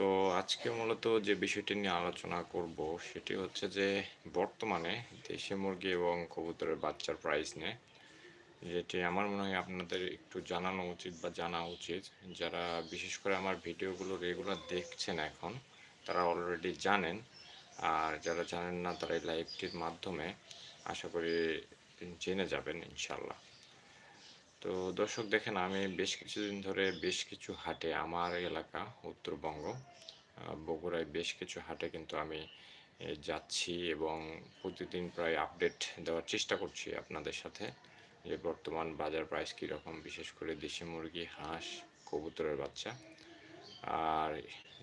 তো আজকে মূলত যে বিষয়টি নিয়ে আলোচনা করব সেটি হচ্ছে যে বর্তমানে দেশি মুরগি এবং কবুতরের বাচ্চার প্রাইস নিয়ে, যেটি আমার মনে হয় আপনাদের একটু জানানো উচিত বা জানা উচিত। যারা বিশেষ করে আমার ভিডিওগুলো রেগুলার দেখছেন এখন, তারা অলরেডি জানেন। আর যারা জানেন না, তারা এই লাইভটির মাধ্যমে আশা করি জেনে যাবেন ইনশাল্লাহ তো দর্শক দেখেন, আমি বেশ কিছুদিন ধরে বেশ কিছু হাটে আমার এলাকা, উত্তরবঙ্গ বগুড়ায় বেশ কিছু হাটে কিন্তু আমি যাচ্ছি এবং প্রতিদিন প্রায় আপডেট দেওয়ার চেষ্টা করছি আপনাদের সাথে যে বর্তমান বাজার প্রাইস কীরকম বিশেষ করে দেশি মুরগি, হাঁস, কবুতরের বাচ্চা। আর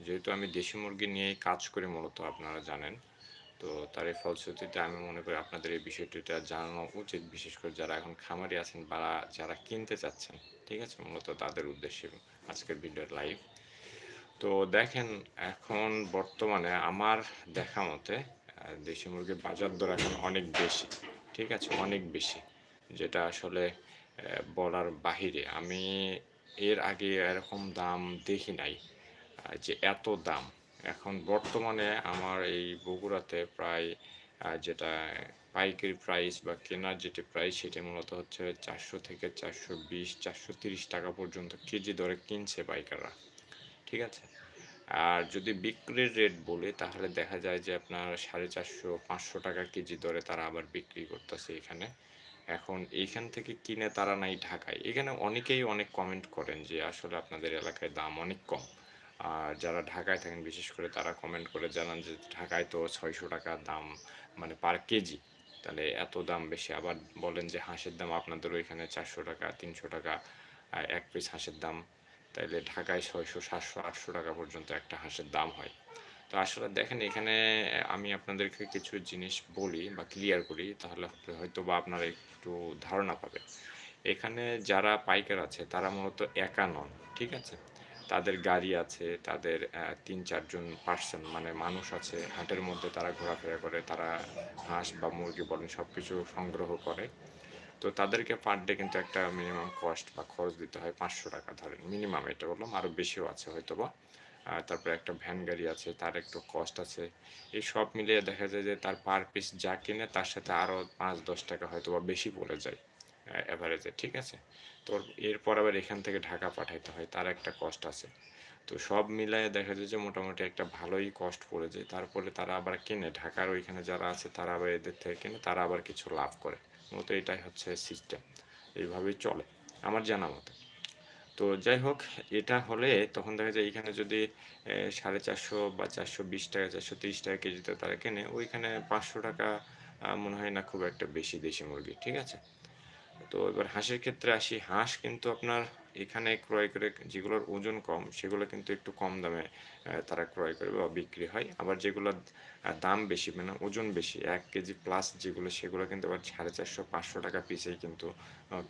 যেহেতু আমি দেশি মুরগি নিয়েই কাজ করি, মূলত আপনারা জানেন তো তার এই ফলশ্রুতিতে আমি মনে করি আপনাদের এই বিষয়টিটা জানানো উচিত, বিশেষ করে যারা এখন খামারি আছেন বা যারা কিনতে চাচ্ছেন, ঠিক আছে? মূলত তাদের উদ্দেশ্যে আজকের ভিডিওর লাইভ তো দেখেন, এখন বর্তমানে আমার দেখা মতে দেশি মুরগির বাজার দর এখন অনেক বেশি, ঠিক আছে? অনেক বেশি, যেটা আসলে বলার বাহিরে। আমি এর আগে এরকম দাম দেখি নাই যে এত দাম এখন বর্তমানে আমার এই বগুড়াতে প্রায় যেটা পাইকারি প্রাইস বা কেনার যেটি প্রাইস সেটি মূলত হচ্ছে চারশো থেকে চারশো বিশ, চারশো তিরিশ টাকা পর্যন্ত কেজি দরে কিনছে পাইকাররা। ঠিক আছে? আর যদি বিক্রির রেট বলি, তাহলে দেখা যায় যে আপনার সাড়ে চারশো, পাঁচশো টাকা কেজি দরে তারা আবার বিক্রি করতেছে এখানে। এখন এইখান থেকে কিনে তারা নাই ঢাকায়। এখানে অনেকেই অনেক কমেন্ট করেন যে আসলে আপনাদের এলাকায় দাম অনেক কম। আর যারা ঢাকায় থাকেন, বিশেষ করে তারা কমেন্ট করে জানান যে ঢাকায় তো ছয়শো টাকা দাম মানে পার কেজি। তাহলে এত দাম বেশি। আবার বলেন যে হাঁসের দাম আপনাদের ওইখানে চারশো টাকা, তিনশো টাকা এক পিস হাঁসের দাম। তাইলে ঢাকায় ছয়শো, সাতশো, আটশো টাকা পর্যন্ত একটা হাঁসের দাম হয়। তো আসলে দেখেন, এখানে আমি আপনাদেরকে কিছু জিনিস বলি বা ক্লিয়ার করি, তাহলে হয়তো বা আপনারা একটু ধারণা পাবেন। এখানে যারা পাইকার আছে, তারা মূলত একা নন, ঠিক আছে? তাদের গাড়ি আছে, তাদের তিন চারজন পার্সন মানে মানুষ আছে, হাটের মধ্যে তারা ঘোরাফেরা করে, তারা হাঁস বা মুরগি বলেন সব কিছু সংগ্রহ করে। তো তাদেরকে পার ডে কিন্তু একটা মিনিমাম কস্ট বা খরচ দিতে হয় পাঁচশো টাকা ধরেন মিনিমাম এটা বললাম আরও বেশিও আছে হয়তো বা তারপরে একটা ভ্যান গাড়ি আছে, তার একটু কস্ট আছে। এই সব মিলিয়ে দেখা যায় যে তার পার পিস যা কিনে তার সাথে আরও পাঁচ দশ টাকা হয়তো বা বেশি পড়ে যায়। অ্যাভারেজে ঠিক আছে? তো এরপর আবার এখান থেকে ঢাকা পাঠাইতে হয়, তার একটা কস্ট আছে। তো সব মিলায়ে দেখা যায় যে মোটামুটি একটা ভালোই কস্ট পড়ে যায়। তারপরে তারা আবার কেনে, ঢাকার ওইখানে যারা আছে তারা আবার এদের থেকে কেনে, তারা আবার কিছু লাভ করে। মূলত এটাই হচ্ছে সিস্টেম এইভাবেই চলে, আমার জানা মতে। তো যাই হোক, এটা হলে তখন দেখা যায় এখানে যদি সাড়ে চারশো বা চারশো বিশ টাকা, চারশো তিরিশ টাকা কেজিতে তারা কেনে, ওইখানে পাঁচশো টাকা মনে হয় না খুব একটা বেশি দেশি মুরগি, ঠিক আছে? তো এবার হাঁসের ক্ষেত্রে আসি। হাঁস কিন্তু আপনার এখানে ক্রয় করে যেগুলোর ওজন কম সেগুলো কিন্তু একটু কম দামে তারা ক্রয় করে বা বিক্রি হয়। আবার যেগুলোর আহ, দাম বেশি মানে ওজন বেশি এক কেজি প্লাস যেগুলো সেগুলো কিন্তু আবার সাড়ে চারশো পাঁচশো টাকা পিসেই কিন্তু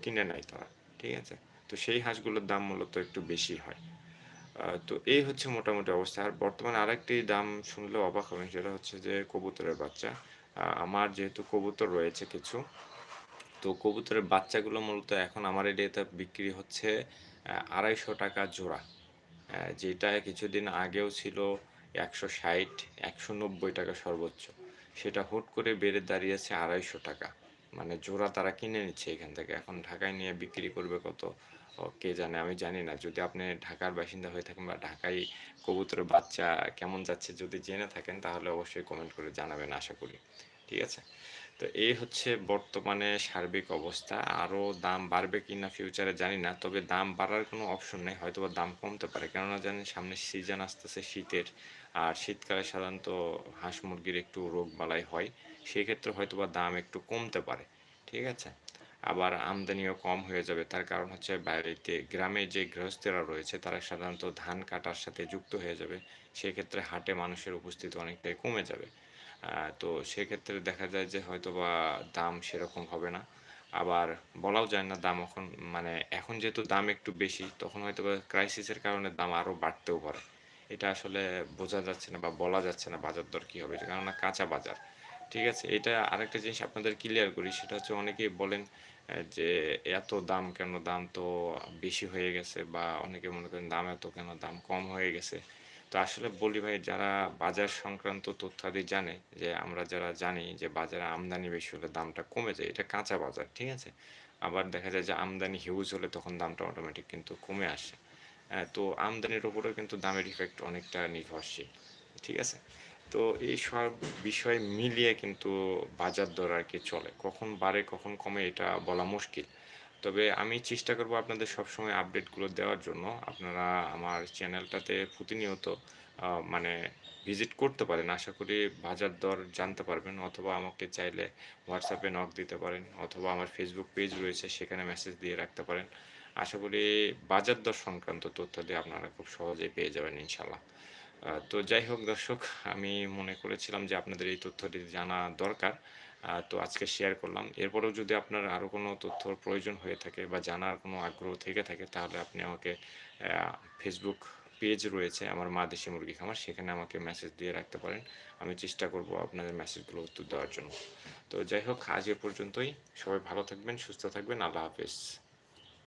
কিনে নেয় তারা ঠিক আছে? তো সেই হাঁসগুলোর দাম মূলত একটু বেশি হয়। তো এই হচ্ছে মোটামুটি অবস্থা। আর বর্তমানে আরেকটি দাম শুনলে অবাক হবেন সেটা হচ্ছে যে কবুতরের বাচ্চা। আমার যেহেতু কবুতর রয়েছে কিছু তো কবুতরের বাচ্চাগুলো মূলত এখন আমার এরিয়াতে বিক্রি হচ্ছে আড়াইশো টাকা জোড়া। যেটা কিছুদিন আগেও ছিল একশো ষাট, একশো নব্বই টাকা সর্বোচ্চ। সেটা হুট করে বেড়ে দাঁড়িয়েছে আড়াইশো টাকা। মানে জোড়া তারা কিনে নিচ্ছে এখান থেকে। এখন ঢাকায় নিয়ে বিক্রি করবে কত? কে জানে? আমি জানি না। যদি আপনি ঢাকার বাসিন্দা হয়ে থাকেন বা ঢাকায় কবুতরের বাচ্চা কেমন যাচ্ছে যদি জেনে থাকেন, তাহলে অবশ্যই কমেন্ট করে জানাবেন, আশা করি। ঠিক আছে? তো এই হচ্ছে বর্তমানে সার্বিক অবস্থা। আরও দাম বাড়বে কি না ফিউচারে জানি না, তবে দাম বাড়ার কোনো অপশন নেই হয়তো বা দাম কমতে পারে। কেননা জানেন সামনে সিজন আসতেছে শীতের, আর শীতকালে সাধারণত হাঁস মুরগির একটু রোগ বালাই হয় সেই ক্ষেত্রে হয়তো বা দাম একটু কমতে পারে, ঠিক আছে? আবার আমদানিও কম হয়ে যাবে, তার কারণ হচ্ছে বাইরেতে, গ্রামে যে গৃহস্থেরা রয়েছে, তারা সাধারণত ধান কাটার সাথে যুক্ত হয়ে যাবে, সেক্ষেত্রে হাটে মানুষের উপস্থিতি অনেকটাই কমে যাবে। তো সেক্ষেত্রে দেখা যায় যে হয়তো বা দাম সেরকম হবে না। আবার বলাও যায় না দাম এখন মানে এখন যেহেতু দাম একটু বেশি, তখন হয়তো বা ক্রাইসিসের কারণে দাম আরও বাড়তেও পারে। এটা আসলে বোঝা যাচ্ছে না বা বলা যাচ্ছে না বাজার দর কী হবে, কেননা কাঁচা বাজার। ঠিক আছে, এটা আরেকটা জিনিস আপনাদের ক্লিয়ার করি, সেটা হচ্ছে অনেকেই বলেন যে এত দাম কেন, দাম তো বেশি হয়ে গেছে বা অনেকে মনে করেন দাম এত কেন, দাম কম হয়ে গেছে। তো আসলে বলি ভাই, যারা বাজার সংক্রান্ত তথ্যাদি জানে, যে আমরা যারা জানি যে বাজারে আমদানি বেশি হলে দামটা কমে যায়, এটা কাঁচা বাজার, ঠিক আছে? আবার দেখা যায় যে আমদানি হিউজ হলে তখন দামটা অটোমেটিক কিন্তু কমে আসে। তো আমদানির উপরেও কিন্তু দামের ইফেক্ট অনেকটা নির্ভরশীল, ঠিক আছে? তো এই সব বিষয় মিলিয়ে কিন্তু বাজার দর আর কি চলে। কখন বাড়ে, কখন কমে, এটা বলা মুশকিল। তবে আমি চেষ্টা করব আপনাদের সবসময় আপডেটগুলো দেওয়ার জন্য। আপনারা আমার চ্যানেলটাতে প্রতিনিয়ত মানে ভিজিট করতে পারেন। আশা করি বাজার দর জানতে পারবেন, অথবা আমাকে চাইলে হোয়াটসঅ্যাপে নক দিতে পারেন, অথবা আমার ফেসবুক পেজ রয়েছে, সেখানে মেসেজ দিয়ে রাখতে পারেন। আশা করি বাজার দর সংক্রান্ত তথ্য দিয়ে আপনারা খুব সহজেই পেয়ে যাবেন ইনশাল্লাহ তো যাই হোক দর্শক, আমি মনে করেছিলাম যে আপনাদের এই তথ্যটি জানা দরকার। তো আজকে শেয়ার করলাম। এরপরেও যদি আপনার আরও কোনো তথ্যর প্রয়োজন হয়ে থাকে বা জানার কোনো আগ্রহ থেকে থাকে, তাহলে আপনি আমাকে ফেসবুক পেজ রয়েছে আমার মা দেশি মুরগি খামার, সেখানে আমাকে মেসেজ দিয়ে রাখতে পারেন। আমি চেষ্টা করব আপনাদের মেসেজগুলো উত্তর দেওয়ার জন্য। তো যাই হোক, আজ এ পর্যন্তই। সবাই ভালো থাকবেন, সুস্থ থাকবেন। আল্লাহ হাফেজ।